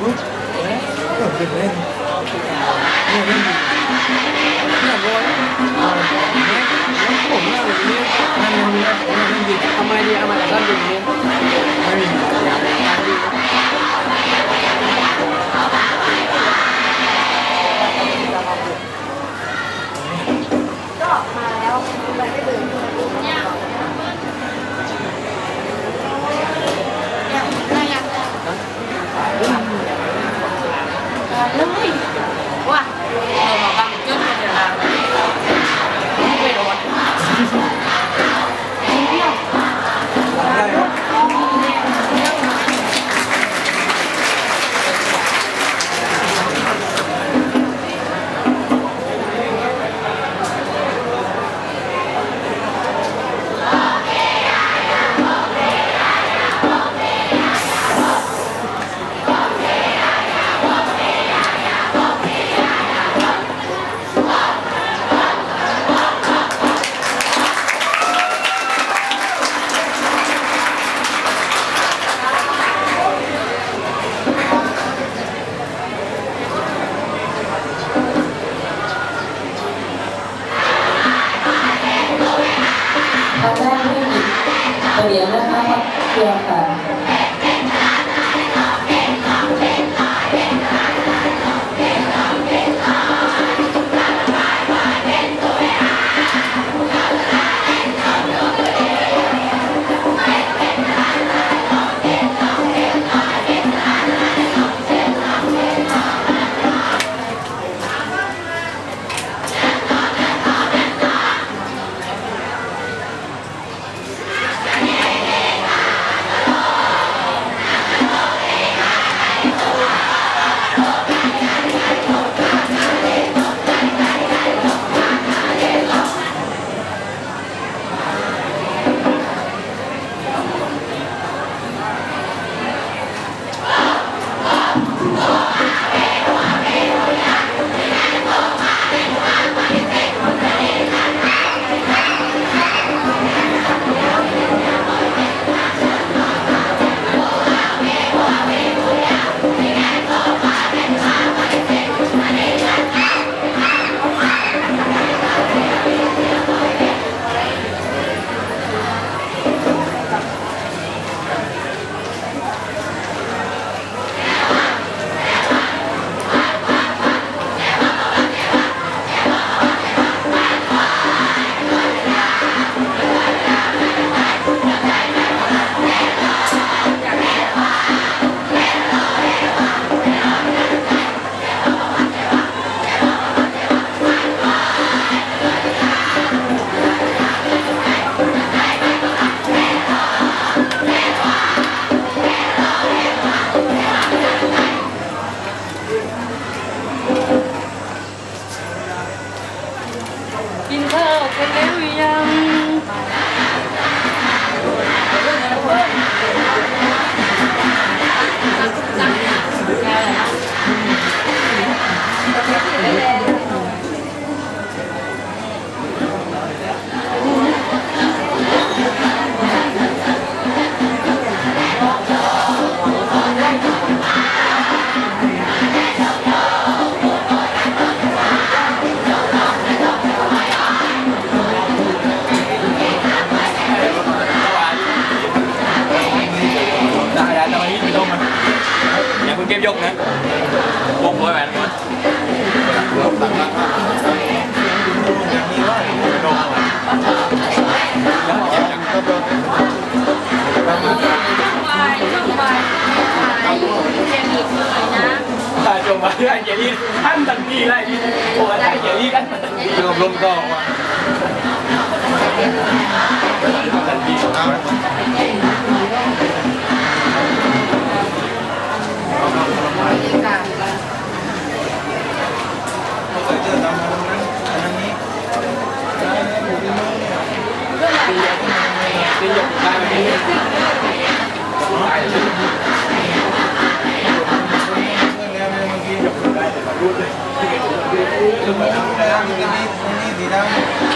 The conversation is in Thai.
ปุ๊บก็เป็นเล่นเนี่ยเล่นเนี่ยบอยเอาแล้วผมก็เลยนั่นนั่นนั่นทำไมดีทำไมแล้วก็ดึงเนี่ย ทางด้านเทคนิคเดี๋ยวนะคะเพียงค่ะ ข้า แล้วเก็บยังก็โดนไปช่วงบ่ายขายเจมีเลยนะถ้าจงมาเรื่องอย่างนี้ท่านทันทีเลยที่โอ้ยได้อย่างนี้กันทันทีลมลมก็ว่าทันที ตีห